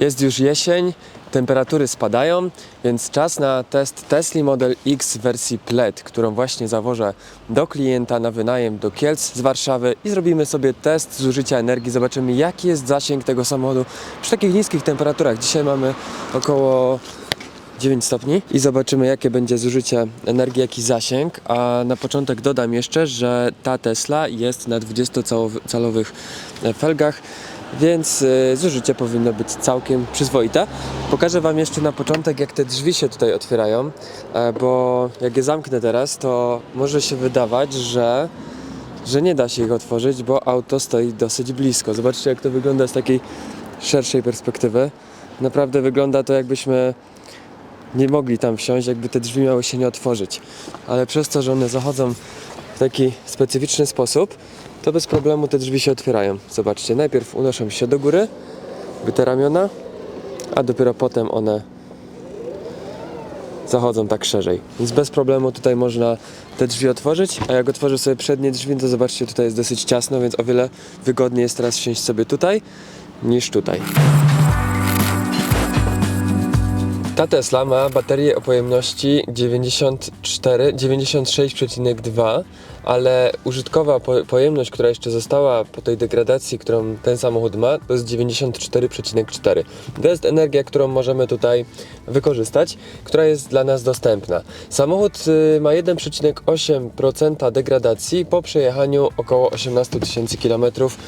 Jest już jesień, temperatury spadają, więc czas na test Tesla Model X wersji PLED, którą właśnie zawożę do klienta na wynajem do Kielc z Warszawy i zrobimy sobie test zużycia energii. Zobaczymy jaki jest zasięg tego samochodu przy takich niskich temperaturach. Dzisiaj mamy około 9 stopni i zobaczymy jakie będzie zużycie energii, jaki zasięg. A na początek dodam jeszcze, że ta Tesla jest na 20-calowych felgach, więc y, zużycie powinno być całkiem przyzwoite. Pokażę Wam jeszcze na początek jak te drzwi się tutaj otwierają, e, bo jak je zamknę teraz, to może się wydawać, że że nie da się ich otworzyć, bo auto stoi dosyć blisko. Zobaczcie jak to wygląda z takiej szerszej perspektywy. Naprawdę wygląda to jakbyśmy nie mogli tam wsiąść, jakby te drzwi miały się nie otworzyć. Ale przez to, że one zachodzą w taki specyficzny sposób, to bez problemu te drzwi się otwierają. Zobaczcie, najpierw unoszą się do góry, by te ramiona, a dopiero potem one zachodzą tak szerzej. Więc bez problemu tutaj można te drzwi otworzyć, a jak otworzę sobie przednie drzwi, to zobaczcie, tutaj jest dosyć ciasno, więc o wiele wygodniej jest teraz siąść sobie tutaj niż tutaj. Ta Tesla ma baterię o pojemności 94, 96,2, ale użytkowa po, pojemność, która jeszcze została po tej degradacji, którą ten samochód ma, to jest 94,4. To jest energia, którą możemy tutaj wykorzystać, która jest dla nas dostępna. Samochód y, ma 1,8% degradacji po przejechaniu około 18 tysięcy kilometrów,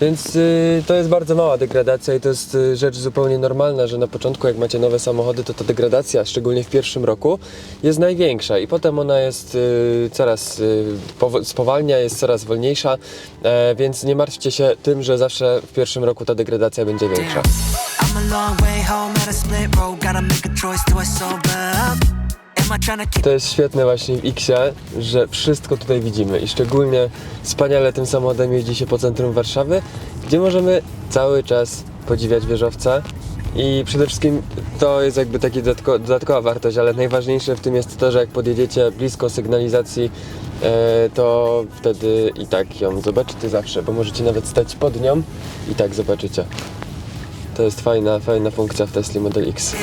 więc y, to jest bardzo mała degradacja i to jest y, rzecz zupełnie normalna, że na początku jak macie nowe samochody, to ta degradacja, szczególnie w pierwszym roku, jest największa i potem ona jest y, coraz y, spowalnia, jest coraz wolniejsza, e, więc nie martwcie się tym, że zawsze w pierwszym roku ta degradacja będzie większa. To jest świetne właśnie w Xie, że wszystko tutaj widzimy i szczególnie wspaniale tym samochodem jeździ się po centrum Warszawy, gdzie możemy cały czas podziwiać wieżowca i przede wszystkim to jest jakby taka dodatko, dodatkowa wartość, ale najważniejsze w tym jest to, że jak podjedziecie blisko sygnalizacji, to wtedy i tak ją zobaczycie zawsze, bo możecie nawet stać pod nią i tak zobaczycie. To jest fajna, fajna funkcja w Tesla Model X.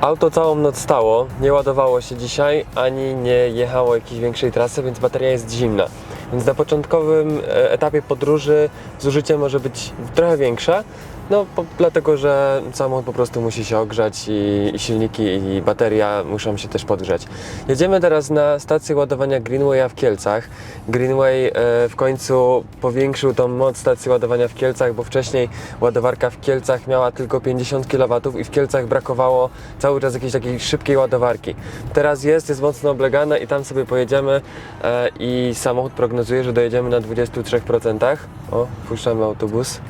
Auto całą noc stało, nie ładowało się dzisiaj, ani nie jechało jakiejś większej trasy, więc bateria jest zimna. Więc na początkowym e, etapie podróży zużycie może być trochę większe, no po, dlatego, że samochód po prostu musi się ogrzać i, i silniki i bateria muszą się też podgrzać. Jedziemy teraz na stację ładowania Greenwaya w Kielcach. Greenway e, w końcu powiększył tą moc stacji ładowania w Kielcach, bo wcześniej ładowarka w Kielcach miała tylko 50 kW i w Kielcach brakowało cały czas jakiejś takiej szybkiej ładowarki. Teraz jest, jest mocno oblegana i tam sobie pojedziemy e, i samochód prognozuje, że dojedziemy na 23%. O, puszczamy autobus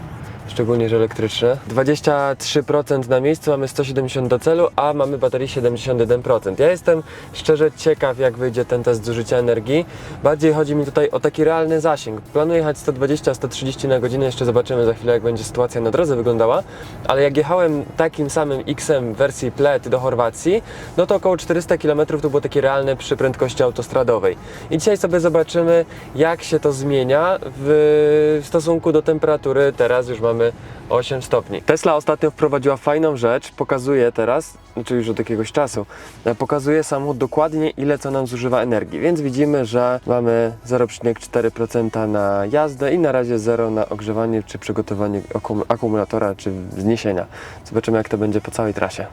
szczególnie, że elektryczne. 23% na miejscu, mamy 170 do celu, a mamy baterii 71%. Ja jestem szczerze ciekaw, jak wyjdzie ten test zużycia energii. Bardziej chodzi mi tutaj o taki realny zasięg. Planuję jechać 120-130 na godzinę, jeszcze zobaczymy za chwilę, jak będzie sytuacja na drodze wyglądała, ale jak jechałem takim samym X-em wersji PLED do Chorwacji, no to około 400 km to było takie realne przy prędkości autostradowej. I dzisiaj sobie zobaczymy, jak się to zmienia w stosunku do temperatury. Teraz już mamy 8 stopni. Tesla ostatnio wprowadziła fajną rzecz, pokazuje teraz, znaczy już od jakiegoś czasu, e, pokazuje samochód dokładnie ile co nam zużywa energii, więc widzimy, że mamy 0,4% na jazdę i na razie 0 na ogrzewanie czy przygotowanie akum- akumulatora czy zniesienia. Zobaczymy jak to będzie po całej trasie.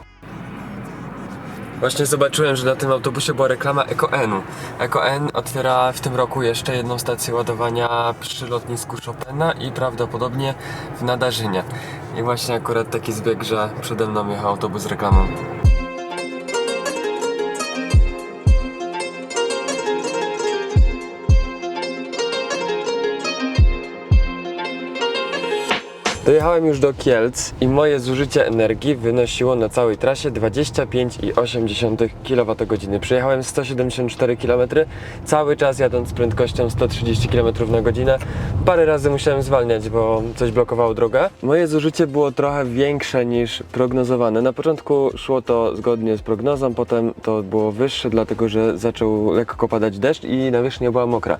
Właśnie zobaczyłem, że na tym autobusie była reklama EcoN-u. EcoN otwiera w tym roku jeszcze jedną stację ładowania przy lotnisku Chopina i prawdopodobnie w Nadarzynie. I właśnie akurat taki zbieg, że przede mną jechał autobus z reklamą. Dojechałem już do Kielc i moje zużycie energii wynosiło na całej trasie 25,8 kWh. Przejechałem 174 km, cały czas jadąc prędkością 130 km na godzinę. Parę razy musiałem zwalniać, bo coś blokowało drogę. Moje zużycie było trochę większe niż prognozowane. Na początku szło to zgodnie z prognozą, potem to było wyższe, dlatego że zaczął lekko padać deszcz i nawierzchnia była mokra,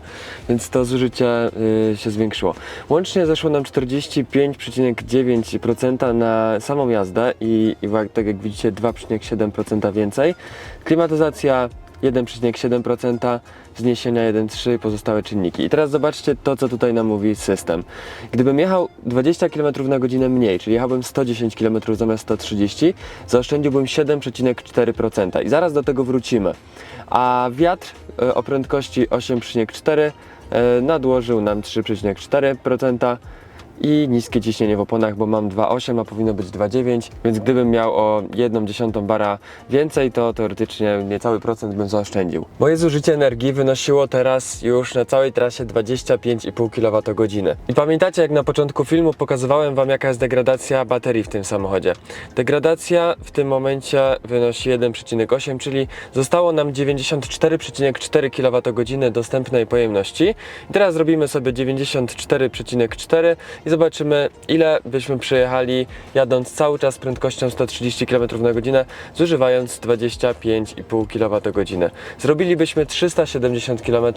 więc to zużycie y, się zwiększyło. Łącznie zeszło nam 45,8 1,9% na samą jazdę i, i tak jak widzicie 2,7% więcej. Klimatyzacja 1,7%, zniesienia 1,3%, pozostałe czynniki. I teraz zobaczcie to, co tutaj nam mówi system. Gdybym jechał 20 km na godzinę mniej, czyli jechałbym 110 km zamiast 130, zaoszczędziłbym 7,4%. I zaraz do tego wrócimy. A wiatr e, o prędkości 8,4 e, nadłożył nam 3,4% i niskie ciśnienie w oponach, bo mam 2,8, a powinno być 2,9, więc gdybym miał o 1 dziesiątą bara więcej, to teoretycznie niecały procent bym zaoszczędził. Moje zużycie energii wynosiło teraz już na całej trasie 25,5 kWh. I pamiętacie, jak na początku filmu pokazywałem Wam, jaka jest degradacja baterii w tym samochodzie. Degradacja w tym momencie wynosi 1,8, czyli zostało nam 94,4 kWh dostępnej pojemności. I teraz zrobimy sobie 94,4 i zobaczymy, ile byśmy przejechali jadąc cały czas prędkością 130 km na godzinę, zużywając 25,5 kWh. Zrobilibyśmy 370 km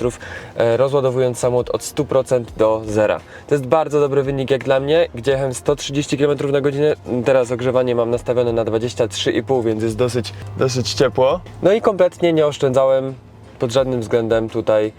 e, rozładowując samochód od 100% do zera. To jest bardzo dobry wynik jak dla mnie, gdzie jechałem 130 km na godzinę, teraz ogrzewanie mam nastawione na 23,5, więc jest dosyć, dosyć ciepło. No i kompletnie nie oszczędzałem pod żadnym względem tutaj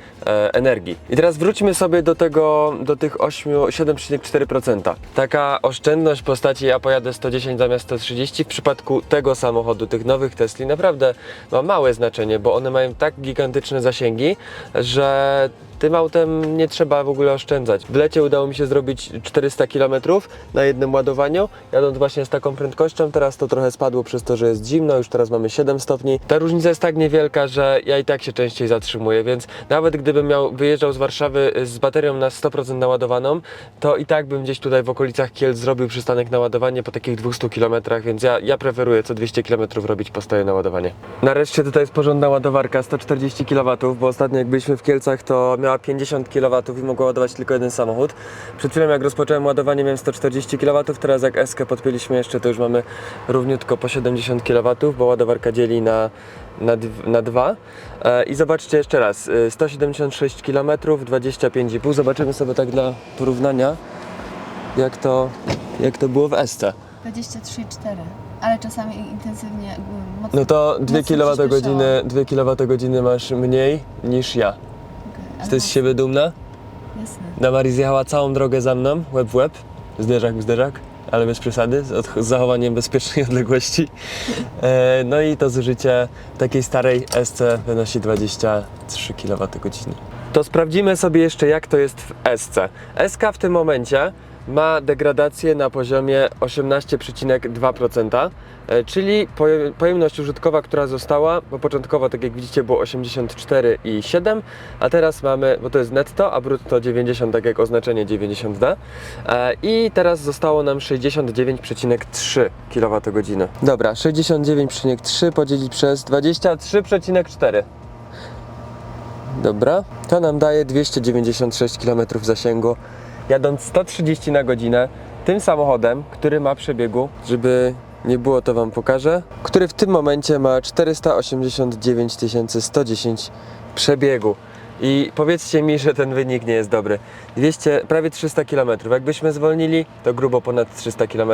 energii. I teraz wróćmy sobie do tego, do tych 8, 7,4%. Taka oszczędność w postaci ja pojadę 110 zamiast 130 w przypadku tego samochodu, tych nowych Tesli naprawdę ma małe znaczenie, bo one mają tak gigantyczne zasięgi, że tym autem nie trzeba w ogóle oszczędzać. W lecie udało mi się zrobić 400 km na jednym ładowaniu, jadąc właśnie z taką prędkością. Teraz to trochę spadło przez to, że jest zimno, już teraz mamy 7 stopni. Ta różnica jest tak niewielka, że ja i tak się częściej zatrzymuję, więc nawet gdybym miał wyjeżdżał z Warszawy z baterią na 100% naładowaną, to i tak bym gdzieś tutaj w okolicach Kielc zrobił przystanek na ładowanie po takich 200 km, więc ja, ja preferuję co 200 km robić postoje na ładowanie. Nareszcie tutaj jest porządna ładowarka 140 kW, bo ostatnio jak byliśmy w Kielcach to miała 50 kW i mogła ładować tylko jeden samochód. Przed chwilą jak rozpocząłem ładowanie miałem 140 kW, teraz jak Eskę podpięliśmy jeszcze to już mamy równiutko po 70 kW, bo ładowarka dzieli na, na, na dwa. E, I zobaczcie jeszcze raz, y, 176 km, 25,5. Zobaczymy sobie tak dla porównania jak to, jak to było w Esce. 23,4, ale czasami intensywnie, mocno. No to 2 mocno kWh, przyspieszałam. 2 kWh masz mniej niż ja. Ale Jesteś z siebie dumna? Jasne. Damaris zjechała całą drogę za mną, łeb w łeb, zderzak w zderzak, ale bez przesady, z, zachowaniem bezpiecznej odległości. E, no i to zużycie takiej starej SC wynosi 23 kWh. To sprawdzimy sobie jeszcze jak to jest w SC. SK w tym momencie ma degradację na poziomie 18,2%, e, czyli poje- pojemność użytkowa, która została, bo początkowo, tak jak widzicie, było 84,7, a teraz mamy, bo to jest netto, a brutto 90, tak jak oznaczenie 90D. E, I teraz zostało nam 69,3 kWh. Dobra, 69,3 podzielić przez 23,4. Dobra, to nam daje 296 km zasięgu. Jadąc 130 na godzinę tym samochodem, który ma przebiegu, żeby nie było, to Wam pokażę, który w tym momencie ma 489 110 przebiegu. I powiedzcie mi, że ten wynik nie jest dobry. 200, prawie 300 km. Jakbyśmy zwolnili, to grubo ponad 300 km.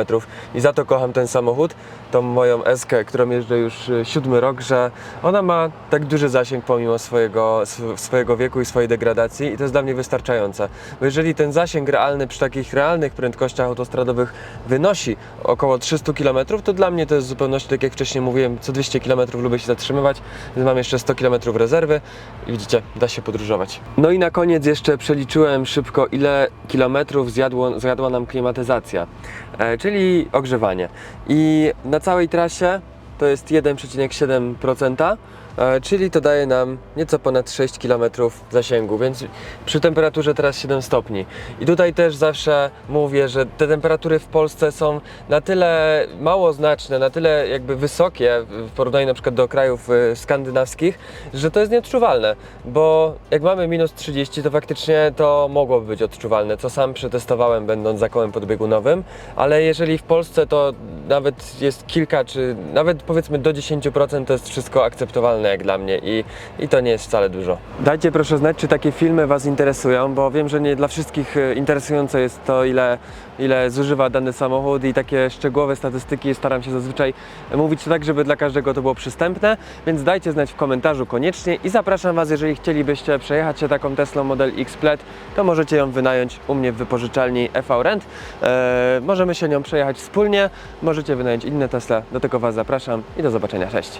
I za to kocham ten samochód, tą moją Eskę, którą jeżdżę już y, siódmy rok, że ona ma tak duży zasięg pomimo swojego, sw- swojego wieku i swojej degradacji i to jest dla mnie wystarczające. Bo jeżeli ten zasięg realny przy takich realnych prędkościach autostradowych wynosi około 300 km, to dla mnie to jest w zupełności tak jak wcześniej mówiłem, co 200 km lubię się zatrzymywać, więc mam jeszcze 100 km rezerwy i widzicie, da się podróżować. No i na koniec jeszcze przeliczyłem szybko, ile kilometrów zjadło, zjadła nam klimatyzacja, e, czyli ogrzewanie. I na całej trasie to jest 1,7%, e, czyli to daje nam nieco ponad 6 km zasięgu, więc przy temperaturze teraz 7 stopni. I tutaj też zawsze mówię, że te temperatury w Polsce są na tyle mało znaczne, na tyle jakby wysokie w porównaniu na przykład do krajów e, skandynawskich, że to jest nieodczuwalne, bo jak mamy minus 30, to faktycznie to mogłoby być odczuwalne, co sam przetestowałem będąc za kołem podbiegunowym, ale jeżeli w Polsce to nawet jest kilka, czy nawet powiedzmy do 10% to jest wszystko akceptowalne jak dla mnie i, i to nie jest wcale dużo. Dajcie proszę znać, czy takie filmy Was interesują, bo wiem, że nie dla wszystkich e, interesujące jest to, ile, ile zużywa dany samochód i takie szczegółowe statystyki staram się zazwyczaj mówić tak, żeby dla każdego to było przystępne, więc dajcie znać w komentarzu koniecznie i zapraszam Was, jeżeli chcielibyście przejechać się taką Teslą Model X Plaid, to możecie ją wynająć u mnie w wypożyczalni EV Rent. Eee, możemy się nią przejechać wspólnie, możecie wynająć inne Tesla, do tego Was zapraszam i do zobaczenia, cześć!